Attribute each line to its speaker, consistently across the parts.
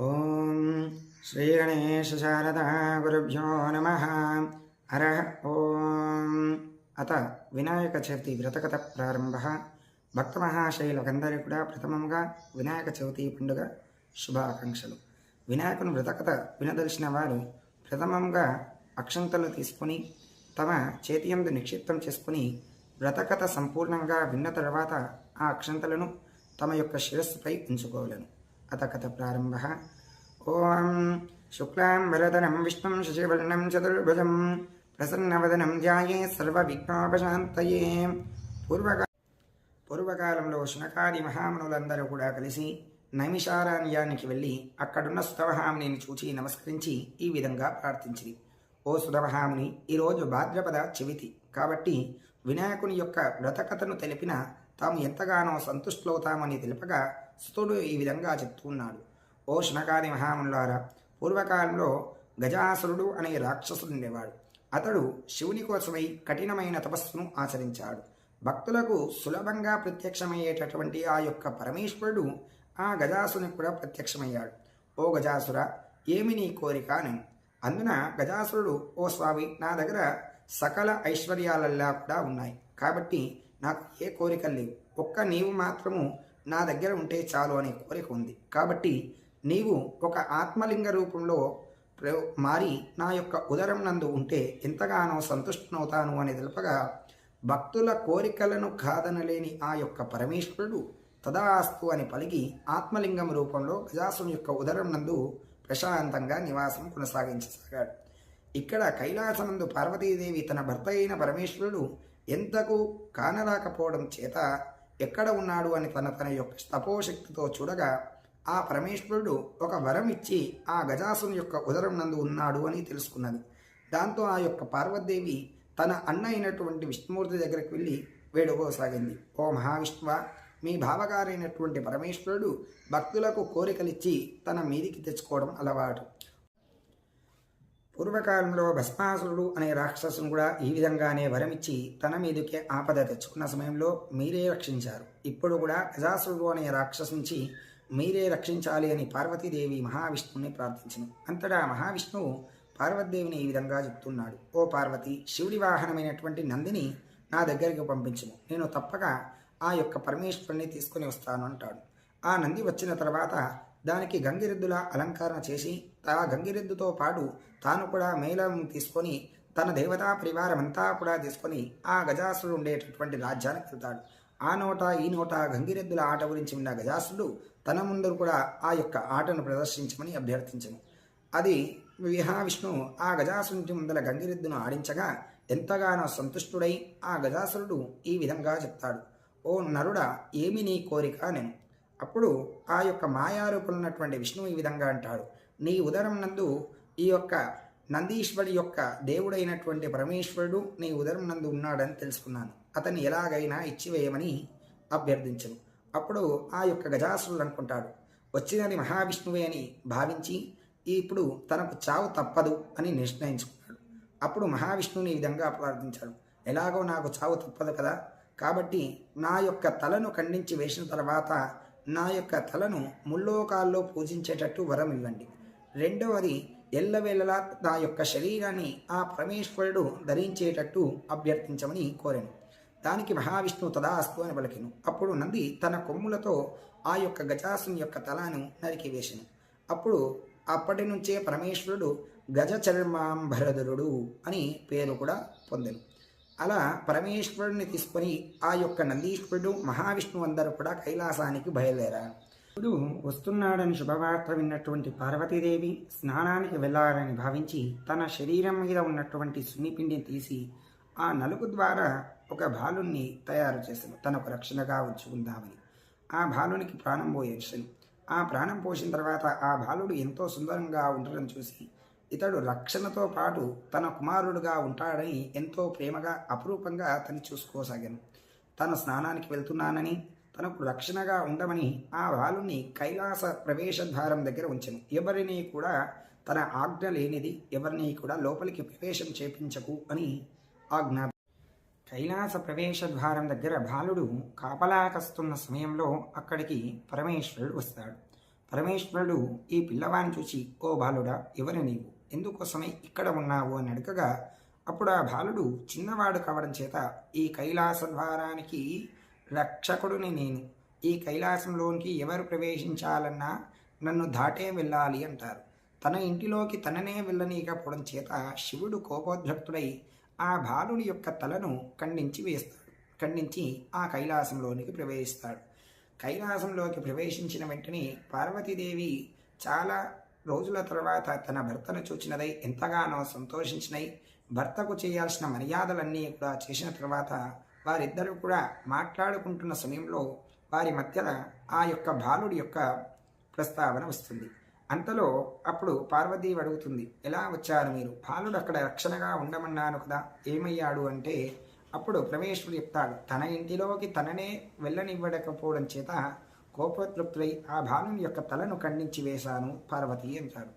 Speaker 1: ఓం శ్రీ గణేష శారదా గురుభ్యో నమ. అరహ ఓం. అత వినాయక చవితి వ్రతకథ ప్రారంభ. భక్త మహాశైలకందరికీ కూడా ప్రథమంగా వినాయక చవితి పండుగ శుభాకాంక్షలు. వినాయకుని వ్రతకథ వినదలిచిన వారు ప్రథమంగా అక్షంతలు తీసుకొని తమ చేతి నిక్షిప్తం చేసుకుని వ్రతకథ సంపూర్ణంగా విన్న తర్వాత ఆ అక్షంతలను తమ యొక్క శిరస్సుపై ఉంచుకోవలను. అత కథ ప్రారంభ. ఓం శుక్లాం వరదనం విష్ణుం శశివర్ణం చతుర్భుజం ప్రసన్నవదనం ధ్యాయే సర్వవిఘ్నోపశాంతయే. పూర్వకా పూర్వకాలంలో శునకాది మహామునులందరూ కూడా కలిసి నైమిషారణ్యానికి వెళ్ళి అక్కడున్న సుతవహామునిని చూచి నమస్కరించి ఈ విధంగా ప్రార్థించింది ఓ సుధవహాముని ఈరోజు భాద్రపద చెవితి. కాబట్టి వినాయకుని యొక్క వ్రతకథను తెలిపిన తాము ఎంతగానో సంతుష్టులవుతామని తెలుపగా సుతుడు ఈ విధంగా చెప్తున్నాడు ఓ శునకాది మహాములారా పూర్వకాలంలో గజాసురుడు అనే రాక్షసుడు ఉండేవాడు. అతడు శివుని కోసమై కఠినమైన తపస్సును ఆచరించాడు. భక్తులకు సులభంగా ప్రత్యక్షమయ్యేటటువంటి ఆ యొక్క పరమేశ్వరుడు ఆ గజాసుని కూడా ప్రత్యక్షమయ్యాడు. ఓ గజాసుర ఏమి నీ కోరిక అని. అందున గజాసురుడు ఓ స్వామి నా దగ్గర సకల ఐశ్వర్యాలల్లా కూడా ఉన్నాయి. కాబట్టి నాకు ఏ కోరికలు లేవు. ఒక్క నీవు మాత్రము నా దగ్గర ఉంటే చాలు అనే కోరిక ఉంది. కాబట్టి నీవు ఒక ఆత్మలింగ రూపంలో ప్ర- మారి నా యొక్క ఉదరం నందు ఉంటే ఎంతగానో సంతుష్టనవుతాను అని తెలుపగా భక్తుల కోరికలను కాదనలేని ఆ యొక్క పరమేశ్వరుడు తదాస్తు అని పలికి ఆత్మలింగం రూపంలో గజాసుని యొక్క ఉదరం నందు ప్రశాంతంగా నివాసం కొనసాగించసాగాడు. ఇక్కడ కైలాసనందు పార్వతీదేవి తన భర్త అయిన పరమేశ్వరుడు ఎంతకు కానరాకపోవడం చేత ఎక్కడ ఉన్నాడు అని తన తన యొక్క తపోశక్తితో చూడగా ఆ పరమేశ్వరుడు ఒక వరం ఇచ్చి ఆ గజాసుని యొక్క ఉదరం నందు ఉన్నాడు అని తెలుసుకున్నది. దాంతో ఆ యొక్క పార్వతీదేవి తన అన్న అయినటువంటి విష్ణుమూర్తి దగ్గరికి వెళ్ళి వేడుకోసాగింది. ఓ మహావిష్ణువ మీ భావగారైనటువంటి పరమేశ్వరుడు భక్తులకు కోరికలిచ్చి తన మీదికి తెచ్చుకోవడం అలవాటు. పూర్వకాలంలో భస్మాసురుడు అనే రాక్షసును కూడా ఈ విధంగానే వరమిచ్చి తన మీదకే ఆపద తెచ్చుకున్న సమయంలో మీరే రక్షించారు. ఇప్పుడు కూడా గజాసురుడు అనే రాక్షసు నుంచి మీరే రక్షించాలి అని పార్వతీదేవి మహావిష్ణువుని ప్రార్థించింది అంతటా మహావిష్ణువు పార్వతీదేవిని ఈ విధంగా చెప్తున్నాడు. ఓ పార్వతి శివుడి వాహనమైనటువంటి నందిని నా దగ్గరికి పంపించను నేను తప్పక ఆ యొక్క పరమేశ్వరుని తీసుకుని వస్తాను అంటాడు. ఆ నంది వచ్చిన తర్వాత దానికి గంగిరెద్దుల అలంకరణ చేసి ఆ గంగిరెద్దుతో పాటు తాను కూడా మేళం తీసుకొని తన దేవతా పరివారం అంతా కూడా తీసుకొని ఆ గజాసురుడు ఉండేటటువంటి రాజ్యానికి వెళ్తాడు. ఆ నోట ఈ నోట గంగిరెద్దుల ఆట గురించి ఉన్న గజాసురుడు తన ముందు కూడా ఆ యొక్క ఆటను ప్రదర్శించమని అభ్యర్థించను. అది విహావిష్ణు ఆ గజాసురుడి ముందల గంగిరెద్దును ఆడించగా ఎంతగానో సంతుష్టుడై ఆ గజాసురుడు ఈ విధంగా చెప్తాడు. ఓ నరుడా ఏమి నీ కోరిక నేను అప్పుడు ఆ యొక్క మాయారూపంలో ఉన్నటువంటి విష్ణువు ఈ విధంగా అంటాడు. నీ ఉదరం నందు ఈ యొక్క నందీశ్వరి యొక్క దేవుడైనటువంటి పరమేశ్వరుడు నీ ఉదరం నందు ఉన్నాడని తెలుసుకున్నాను. అతన్ని ఎలాగైనా ఇచ్చివేయమని అభ్యర్థించను. అప్పుడు ఆ యొక్క గజాసురుడు అనుకుంటాడు వచ్చినది మహావిష్ణువే అని భావించి ఇప్పుడు తనకు చావు తప్పదు అని నిర్ణయించుకున్నాడు. అప్పుడు మహావిష్ణువుని ఈ విధంగా ప్రార్థించాడు ఎలాగో నాకు చావు తప్పదు కదా కాబట్టి నా యొక్క తలను ఖండించి వేసిన తర్వాత నా యొక్క తలను ముల్లోకాల్లో పూజించేటట్టు వరం ఇవ్వండి. రెండవది ఎల్లవేళలా నా యొక్క శరీరాన్ని ఆ పరమేశ్వరుడు ధరించేటట్టు అభ్యర్థించమని కోరాను. దానికి మహావిష్ణువు తదాస్తు అని పలికిను. అప్పుడు నంది తన కొమ్ములతో ఆ యొక్క గజాసుని యొక్క తలను నరికివేసాను అప్పుడు అప్పటి నుంచే పరమేశ్వరుడు గజ చర్మాంబరధరుడు అని పేరు కూడా పొందెను. అలా పరమేశ్వరుడిని తీసుకొని ఆ యొక్క నందీశ్వరుడు మహావిష్ణువు అందరూ కూడా కైలాసానికి బయలుదేరారు. ఇప్పుడు వస్తున్నాడని శుభవార్త విన్నటువంటి పార్వతీదేవి స్నానానికి వెళ్ళాలని భావించి తన శరీరం మీద ఉన్నటువంటి సున్నిపిండిని తీసి ఆ నలుగు ద్వారా ఒక బాలుణ్ణి తయారు చేశాను తనకు రక్షణగా ఉంచుకుందామని ఆ బాలునికి ప్రాణం పోయేసాను ఆ ప్రాణం పోసిన తర్వాత ఆ బాలుడు ఎంతో సుందరంగా ఉండడం చూసి ఇతడు రక్షణతో పాటు తన కుమారుడుగా ఉంటాడని ఎంతో ప్రేమగా అపురూపంగా తను చూసుకోసాగాను. తను స్నానానికి వెళ్తున్నానని తనకు రక్షణగా ఉండమని ఆ బాలుని కైలాస ప్రవేశ ద్వారం దగ్గర ఉంచెను. ఎవరిని కూడా తన ఆజ్ఞ లేనిది ఎవరిని కూడా లోపలికి ప్రవేశం చేపించకు అని ఆజ్ఞ. కైలాస ప్రవేశ ద్వారం దగ్గర బాలుడు కాపలా కస్తున్న సమయంలో అక్కడికి పరమేశ్వరుడు వస్తాడు. పరమేశ్వరుడు ఈ పిల్లవాడిని చూసి ఓ బాలుడా ఎవరు నీవు? ఎందుకోసమై ఇక్కడ ఉన్నావు అని అడగగా అప్పుడు ఆ బాలుడు చిన్నవాడు కావడం చేత ఈ కైలాస ద్వారానికి రక్షకుడిని నేను. ఈ కైలాసంలోనికి ఎవరు ప్రవేశించాలన్నా నన్ను దాటే వెళ్ళాలి అంటారు. తన ఇంటిలోకి తననే వెళ్ళనీయకపోవడం చేత శివుడు కోపోద్భక్తుడై ఆ బాలుడి యొక్క తలను ఖండించి వేస్తాడు. ఖండించి ఆ కైలాసంలోనికి ప్రవేశిస్తాడు. కైలాసంలోకి ప్రవేశించిన వెంటనే పార్వతీదేవి చాలా రోజుల తర్వాత తన భర్తను చూచినదై ఎంతగానో సంతోషించినై భర్తకు చేయాల్సిన మర్యాదలన్నీ కూడా చేసిన తర్వాత వారిద్దరూ కూడా మాట్లాడుకుంటున్న సమయంలో వారి మధ్యన ఆ యొక్క బాలుడి యొక్క ప్రస్తావన వస్తుంది. అంతలో అప్పుడు పార్వతీ అడుగుతుంది ఎలా వచ్చారు మీరు? బాలుడు అక్కడ రక్షణగా ఉండమన్నాను కదా ఏమయ్యాడు? అంటే అప్పుడు పరమేశ్వరుడు చెప్తాడు తన ఇంటిలోకి తననే వెళ్ళనివ్వడకపోవడం చేత కోపతృప్తులై ఆ భానుని యొక్క తలను ఖండించి వేశాను పార్వతి అంటారు.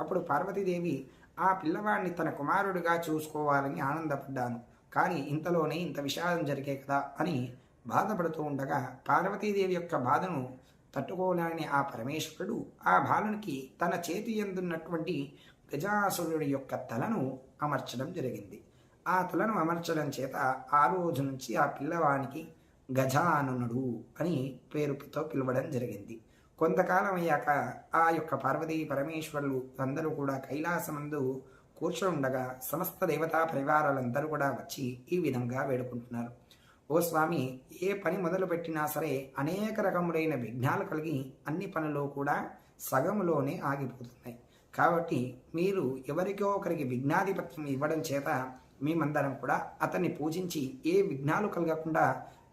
Speaker 1: అప్పుడు పార్వతీదేవి ఆ పిల్లవాడిని తన కుమారుడిగా చూసుకోవాలని ఆనందపడ్డాను. కానీ ఇంతలోనే ఇంత విషాదం జరిగే కదా అని బాధపడుతూ ఉండగా పార్వతీదేవి యొక్క బాధను తట్టుకోలేని ఆ పరమేశ్వరుడు ఆ బాలునికి తన చేతి ఎందున్నటువంటి గజాసురుడి యొక్క తలను అమర్చడం జరిగింది. ఆ తలను అమర్చడం చేత ఆ రోజు నుంచి ఆ పిల్లవానికి గజాననుడు అని పేరుతో పిలవడం జరిగింది. కొంతకాలం అయ్యాక ఆ యొక్క పార్వతీ పరమేశ్వరులు అందరూ కూడా కైలాసమందు కూర్చుండగా సమస్త దేవతా పరివారాలందరూ కూడా వచ్చి ఈ విధంగా వేడుకుంటున్నారు. ఓ స్వామి ఏ పని మొదలు పెట్టినా సరే అనేక రకములైన విఘ్నాలు కలిగి అన్ని పనులు కూడా సగములోనే ఆగిపోతున్నాయి. కాబట్టి మీరు ఎవరికో ఒకరికి విఘ్నాధిపత్యం ఇవ్వడం చేత మేమందరం కూడా అతన్ని పూజించి ఏ విఘ్నాలు కలగకుండా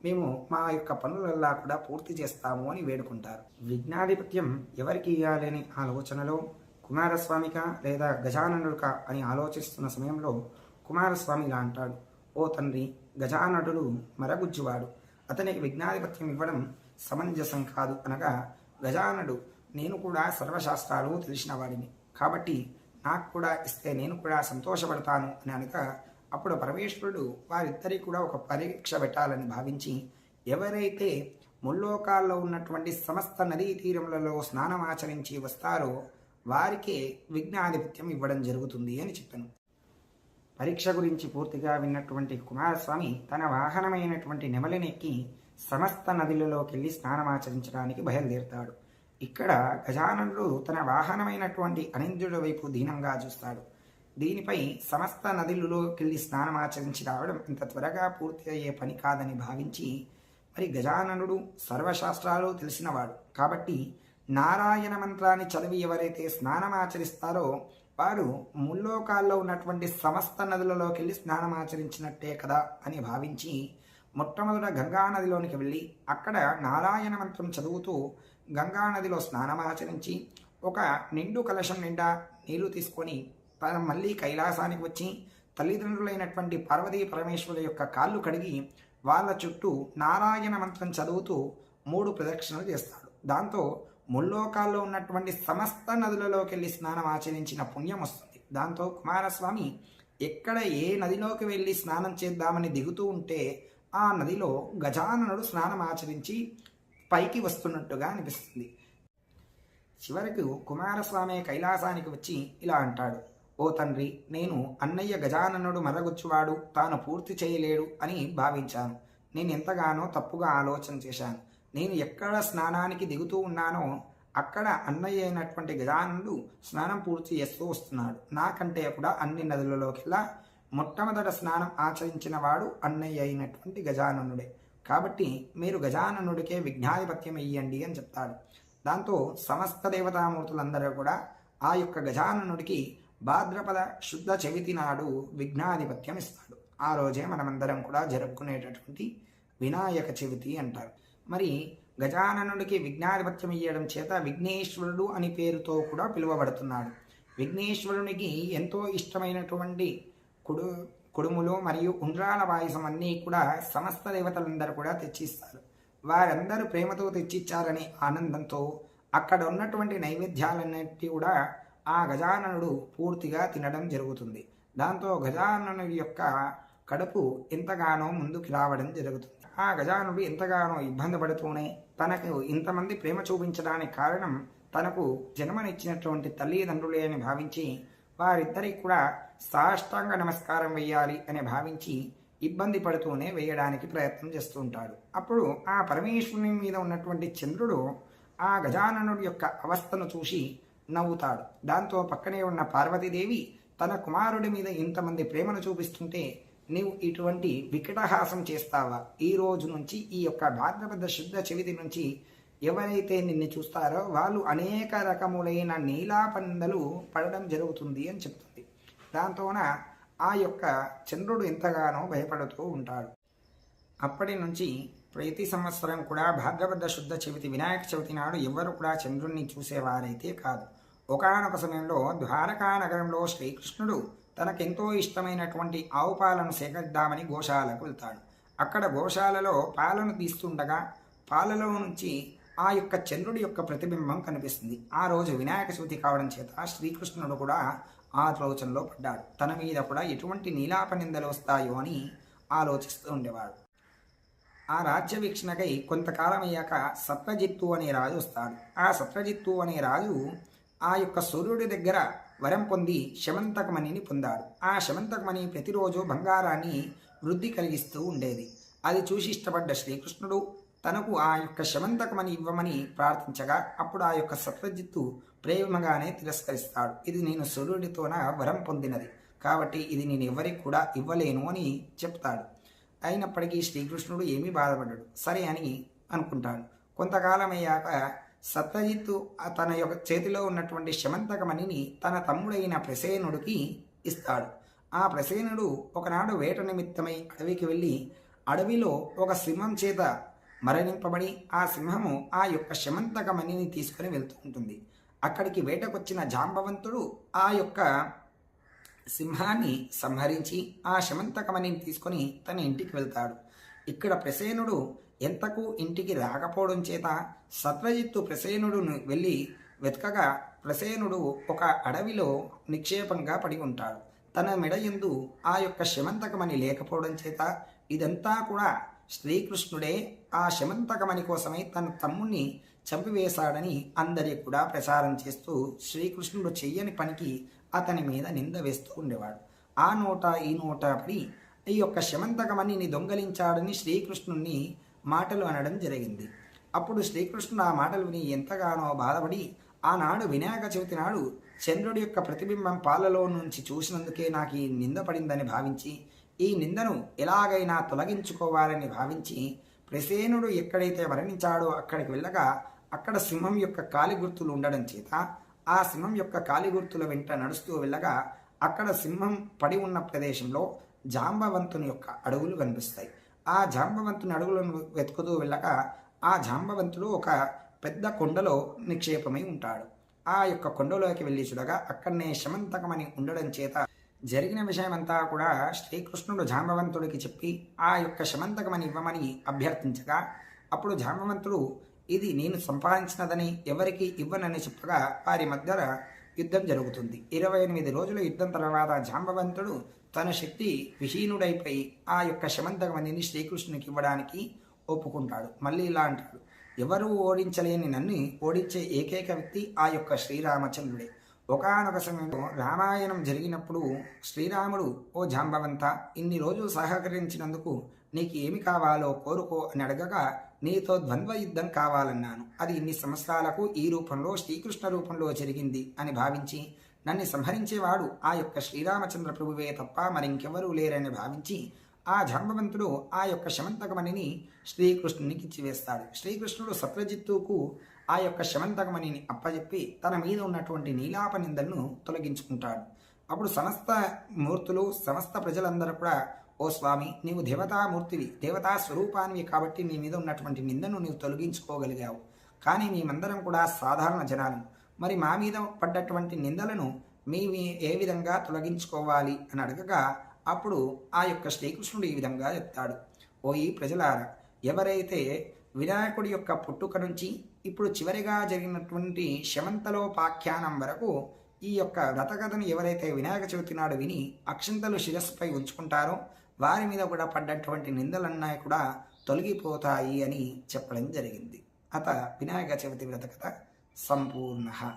Speaker 1: మేము మా యొక్క పనులల్లా కూడా పూర్తి చేస్తాము అని వేడుకుంటారు. విఘ్నాధిపత్యం ఎవరికి ఇవ్వాలని ఆలోచనలో కుమారస్వామిక లేదా గజాననుడుక అని ఆలోచిస్తున్న సమయంలో కుమారస్వామి ఇలా అంటాడు. ఓ తండ్రి గజానటుడు మరగుజ్జువాడు. అతనికి విఘ్నాధిపత్యం ఇవ్వడం సమంజసం కాదు అనగా గజానుడు నేను కూడా సర్వశాస్త్రాలు తెలిసిన వాడిని. కాబట్టి నాకు కూడా ఇస్తే నేను కూడా సంతోషపడతాను అని అనగా అప్పుడు పరమేశ్వరుడు వారిద్దరికి కూడా ఒక పరీక్ష పెట్టాలని భావించి ఎవరైతే ముల్లోకాల్లో ఉన్నటువంటి సమస్త నదీ తీరములలో స్నానం ఆచరించి వస్తారో వారికే విఘ్నాధిపత్యం ఇవ్వడం జరుగుతుంది అని చెప్పాను. పరీక్ష గురించి పూర్తిగా విన్నటువంటి కుమారస్వామి తన వాహనమైనటువంటి నెమలినెక్కి సమస్త నదులలోకి వెళ్ళి స్నానమాచరించడానికి బయలుదేరుతాడు. ఇక్కడ గజాననుడు తన వాహనమైనటువంటి అనింద్రుడి వైపు దీనంగా చూస్తాడు. దీనిపై సమస్త నదులలోకెళ్ళి స్నానమాచరించి రావడం ఇంత త్వరగా పూర్తి అయ్యే పని కాదని భావించి మరి గజాననుడు సర్వశాస్త్రాలు తెలిసినవాడు. కాబట్టి నారాయణ మంత్రాన్ని చదివి ఎవరైతే స్నానమాచరిస్తారో వారు ముల్లోకాల్లో ఉన్నటువంటి సమస్త నదులలోకి వెళ్ళి స్నానమాచరించినట్టే కదా అని భావించి మొట్టమొదట గంగా నదిలోనికి వెళ్ళి అక్కడ నారాయణ మంత్రం చదువుతూ గంగా నదిలో స్నానమాచరించి ఒక నిండు కలశం నిండా నీళ్ళు తీసుకొని తను మళ్ళీ కైలాసానికి వచ్చి తల్లిదండ్రులైనటువంటి పార్వతీ పరమేశ్వరుల యొక్క కాళ్ళు కడిగి వాళ్ళ చుట్టూ నారాయణ మంత్రం చదువుతూ మూడు ప్రదక్షిణలు చేస్తాడు. దాంతో ముల్లోకాల్లో ఉన్నటువంటి సమస్త నదులలోకి వెళ్ళి స్నానం ఆచరించిన పుణ్యం వస్తుంది. దాంతో కుమారస్వామి ఎక్కడ ఏ నదిలోకి వెళ్ళి స్నానం చేద్దామని దిగుతూ ఉంటే ఆ నదిలో గజాననుడు స్నానం ఆచరించి పైకి వస్తున్నట్టుగా అనిపిస్తుంది. చివరకు కుమారస్వామి కైలాసానికి వచ్చి ఇలా అంటాడు. ఓ తండ్రి నేను అన్నయ్య గజాననుడు మరగొచ్చువాడు తాను పూర్తి చేయలేడు అని భావించాను. నేను ఎంతగానో తప్పుగా ఆలోచన చేశాను. నేను ఎక్కడ స్నానానికి దిగుతూ ఉన్నానో అక్కడ అన్నయ్య అయినటువంటి గజాననుడు స్నానం పూర్తి చేస్తూ వస్తున్నాడు. నాకంటే కూడా అన్ని నదులలోకెల్లా మొట్టమొదట స్నానం ఆచరించిన వాడు అన్నయ్య అయినటువంటి గజాననుడే. కాబట్టి మీరు గజాననుడికే విఘ్నాధిపత్యం ఇయ్యండి అని చెప్తాడు. దాంతో సమస్త దేవతామూర్తులందరూ కూడా ఆ యొక్క గజాననుడికి భాద్రపద శుద్ధ చవితి నాడు విఘ్నాధిపత్యం ఇస్తాడు. ఆ రోజే మనమందరం కూడా జరుపుకునేటటువంటి వినాయక చవితి అంటారు. మరి గజాననుడికి విఘ్నాధిపత్యం ఇయ్యడం చేత విఘ్నేశ్వరుడు అని పేరుతో కూడా పిలువబడుతున్నాడు. విఘ్నేశ్వరునికి ఎంతో ఇష్టమైనటువంటి కుడు కుడుములు మరియు ఉండ్రాల పాయసం అన్నీ కూడా సమస్త దేవతలందరూ కూడా తెచ్చిస్తారు. వారందరూ ప్రేమతో తెచ్చిచ్చారనే ఆనందంతో అక్కడ ఉన్నటువంటి నైవేద్యాలన్నిటి కూడా ఆ గజాననుడు పూర్తిగా తినడం జరుగుతుంది. దాంతో గజాననుడి యొక్క కడుపు ఎంతగానో ముందుకు రావడం జరుగుతుంది. ఆ గజానుడు ఎంతగానో ఇబ్బంది పడుతూనే తనకు ఇంతమంది ప్రేమ చూపించడానికి కారణం తనకు జన్మనిచ్చినటువంటి తల్లిదండ్రులే అని భావించి వారిద్దరికి కూడా సాష్టాంగ నమస్కారం వేయాలి అని భావించి ఇబ్బంది పడుతూనే వేయడానికి ప్రయత్నం చేస్తూ ఉంటాడు. అప్పుడు ఆ పరమేశ్వరుని మీద ఉన్నటువంటి చంద్రుడు ఆ గజాననుడి యొక్క అవస్థను చూసి నవ్వుతాడు. దాంతో పక్కనే ఉన్న పార్వతీదేవి తన కుమారుడి మీద ఇంతమంది ప్రేమను చూపిస్తుంటే నీవు ఇటువంటి వికటహాసం చేస్తావా? ఈ రోజు నుంచి ఈ యొక్క భాద్రపద శుద్ధ చవితి నుంచి ఎవరైతే నిన్ను చూస్తారో వాళ్ళు అనేక రకములైన నీలాపందలు పడడం జరుగుతుంది అని చెప్తుంది. దాంతోన ఆ యొక్క చంద్రుడు ఎంతగానో భయపడుతూ ఉంటాడు. అప్పటి నుంచి ప్రతి సంవత్సరం కూడా భాద్రపద శుద్ధ చవితి వినాయక చవితి నాడు ఎవరు కూడా చంద్రుణ్ణి చూసేవారైతే కాదు. ఒకనొక సమయంలో ద్వారకా నగరంలో శ్రీకృష్ణుడు తనకెంతో ఇష్టమైనటువంటి ఆవు పాలను సేకరిద్దామని గోశాలకు వెళ్తాడు. అక్కడ గోశాలలో పాలను తీస్తుండగా పాలలో నుంచి ఆ యొక్క చంద్రుడి యొక్క ప్రతిబింబం కనిపిస్తుంది. ఆ రోజు వినాయక చవితి కావడం చేత శ్రీకృష్ణుడు కూడా ఆలోచనలో పడ్డాడు. తన మీద కూడా ఎటువంటి నీలాప నిందలు వస్తాయో అని ఆలోచిస్తూ ఉండేవాడు. ఆ రాజ్య వీక్షణకై కొంతకాలం అయ్యాక సత్రజిత్తు అనే రాజు వస్తాడు. ఆ సత్రజిత్తు అనే రాజు ఆ యొక్క సూర్యుడి దగ్గర వరం పొంది శమంతకమణిని పొందాడు. ఆ శమంతకమణి ప్రతిరోజు బంగారాన్ని వృద్ధి కలిగిస్తూ ఉండేది. అది చూసి ఇష్టపడ్డ శ్రీకృష్ణుడు తనకు ఆ యొక్క శమంతకమణి ఇవ్వమని ప్రార్థించగా అప్పుడు ఆ యొక్క సత్వజిత్తు ప్రేమగానే తిరస్కరిస్తాడు. ఇది నేను సూర్యుడితోన వరం పొందినది. కాబట్టి ఇది నేను ఎవరికి కూడా ఇవ్వలేను అని చెప్తాడు. అయినప్పటికీ శ్రీకృష్ణుడు ఏమీ బాధపడ్డాడు సరే అని అనుకుంటాడు. కొంతకాలం అయ్యాక సత్యజిత్తు తన యొక్క చేతిలో ఉన్నటువంటి శమంతకమణిని తన తమ్ముడైన ప్రసేనుడికి ఇస్తాడు. ఆ ప్రసేనుడు ఒకనాడు వేట నిమిత్తమై అడవికి వెళ్ళి అడవిలో ఒక సింహం చేత మరణింపబడి ఆ సింహము ఆ యొక్క శమంతకమణిని తీసుకుని వెళ్తూ ఉంటుంది. అక్కడికి వేటకొచ్చిన జాంబవంతుడు ఆ యొక్క సింహాన్ని సంహరించి ఆ శమంతకమణిని తీసుకొని తన ఇంటికి వెళ్తాడు. ఇక్కడ ప్రసేనుడు ఎంతకు ఇంటికి రాకపోవడం చేత సత్వజిత్తు ప్రసేనుడును వెళ్ళి వెతకగా ప్రసేనుడు ఒక అడవిలో నిక్షేపంగా పడి ఉంటాడు. తన మెడ ఎందు ఆ యొక్క శమంతకమణి లేకపోవడం చేత ఇదంతా కూడా శ్రీకృష్ణుడే ఆ శమంతకమణి కోసమై తన తమ్ముణ్ణి చంపివేశాడని అందరికి కూడా ప్రచారం చేస్తూ శ్రీకృష్ణుడు చెయ్యని పనికి అతని మీద నింద వేస్తూ ఉండేవాడు. ఆ నోట ఈ నోట పడి ఈ యొక్క శమంతకమణిని దొంగలించాడని శ్రీకృష్ణుణ్ణి మాటలు అనడం జరిగింది. అప్పుడు శ్రీకృష్ణుడు ఆ మాటలు విని ఎంతగానో బాధపడి ఆనాడు వినాయక చవితి నాడు చంద్రుడి యొక్క ప్రతిబింబం పాలలో నుంచి చూసినందుకే నాకు ఈ నింద పడిందని భావించి ఈ నిందను ఎలాగైనా తొలగించుకోవాలని భావించి ప్రసేనుడు ఎక్కడైతే మరణించాడో అక్కడికి వెళ్ళగా అక్కడ సింహం యొక్క కాలి గుర్తులు ఉండడం చేత ఆ సింహం యొక్క కాలి గుర్తుల వెంట నడుస్తూ వెళ్ళగా అక్కడ సింహం పడి ఉన్న ప్రదేశంలో జాంబవంతుని యొక్క అడుగులు కనిపిస్తాయి. ఆ జాంబవంతుని అడుగులను వెతుకుతూ వెళ్ళగా ఆ జాంబవంతుడు ఒక పెద్ద కొండలో నిక్షేపమై ఉంటాడు. ఆ యొక్క కొండలోకి వెళ్ళి చూడగా అక్కడనే శమంతకమని ఉండడం చేత జరిగిన విషయమంతా కూడా శ్రీకృష్ణుడు జాంబవంతుడికి చెప్పి ఆ యొక్క శమంతకమని ఇవ్వమని అభ్యర్థించగా అప్పుడు జాంబవంతుడు ఇది నేను సంపాదించినదని ఎవరికి ఇవ్వనని చెప్పగా వారి మధ్య యుద్ధం జరుగుతుంది. ఇరవై ఎనిమిది రోజుల యుద్ధం తర్వాత జాంబవంతుడు తన శక్తి విహీనుడైపోయి ఆ యొక్క శమంతకమణిని శ్రీకృష్ణునికి ఇవ్వడానికి ఒప్పుకుంటాడు. మళ్ళీ ఇలా అంటాడు. ఎవరు ఓడించలేని నన్ను ఓడించే ఏకైక వ్యక్తి ఆ యొక్క శ్రీరామచంద్రుడే. ఒకనొక సమయంలో రామాయణం జరిగినప్పుడు శ్రీరాముడు ఓ జాంబవంత ఇన్ని రోజులు సహకరించినందుకు నీకు ఏమి కావాలో కోరుకో అని అడగగా నీతో ద్వంద్వ యుద్ధం కావాలన్నాను. అది ఇన్ని సంవత్సరాలకు ఈ రూపంలో శ్రీకృష్ణ రూపంలో జరిగింది అని భావించి నన్ను సంహరించేవాడు ఆ యొక్క శ్రీరామచంద్ర ప్రభువే తప్ప మరింకెవరూ లేరని భావించి ఆ జాంబవంతుడు ఆ యొక్క శమంతకమణిని శ్రీకృష్ణునికి ఇచ్చివేస్తాడు. శ్రీకృష్ణుడు సత్రజిత్తుకు ఆ యొక్క శమంతకమణిని అప్పజెప్పి తన మీద ఉన్నటువంటి నీలాప నిందలను తొలగించుకుంటాడు. అప్పుడు సమస్త మూర్తులు సమస్త ప్రజలందరూ కూడా ఓ స్వామి నీవు దేవతామూర్తివి దేవతా స్వరూపానివి కాబట్టి నీ మీద ఉన్నటువంటి నిందను నీవు తొలగించుకోగలిగావు. కానీ మేమందరం కూడా సాధారణ జనాలు. మరి మా మీద పడ్డటువంటి నిందలను మీ ఏ విధంగా తొలగించుకోవాలి అని అడగగా అప్పుడు ఆ యొక్క శ్రీకృష్ణుడు ఈ విధంగా చెప్తాడు. ఓ ఈ ప్రజలారా ఎవరైతే వినాయకుడి యొక్క పుట్టుక నుంచి ఇప్పుడు చివరిగా జరిగినటువంటి శమంతలోపాఖ్యానం వరకు ఈ యొక్క వ్రతకథను ఎవరైతే వినాయక చవితి నాడు విని అక్షంతలు శిరస్సుపై ఉంచుకుంటారో వారి మీద కూడా పడ్డటువంటి నిందలన్నాయి కూడా తొలగిపోతాయి అని చెప్పడం జరిగింది. అత వినాయక చవితి వ్రత కథ సంపూర్ణ.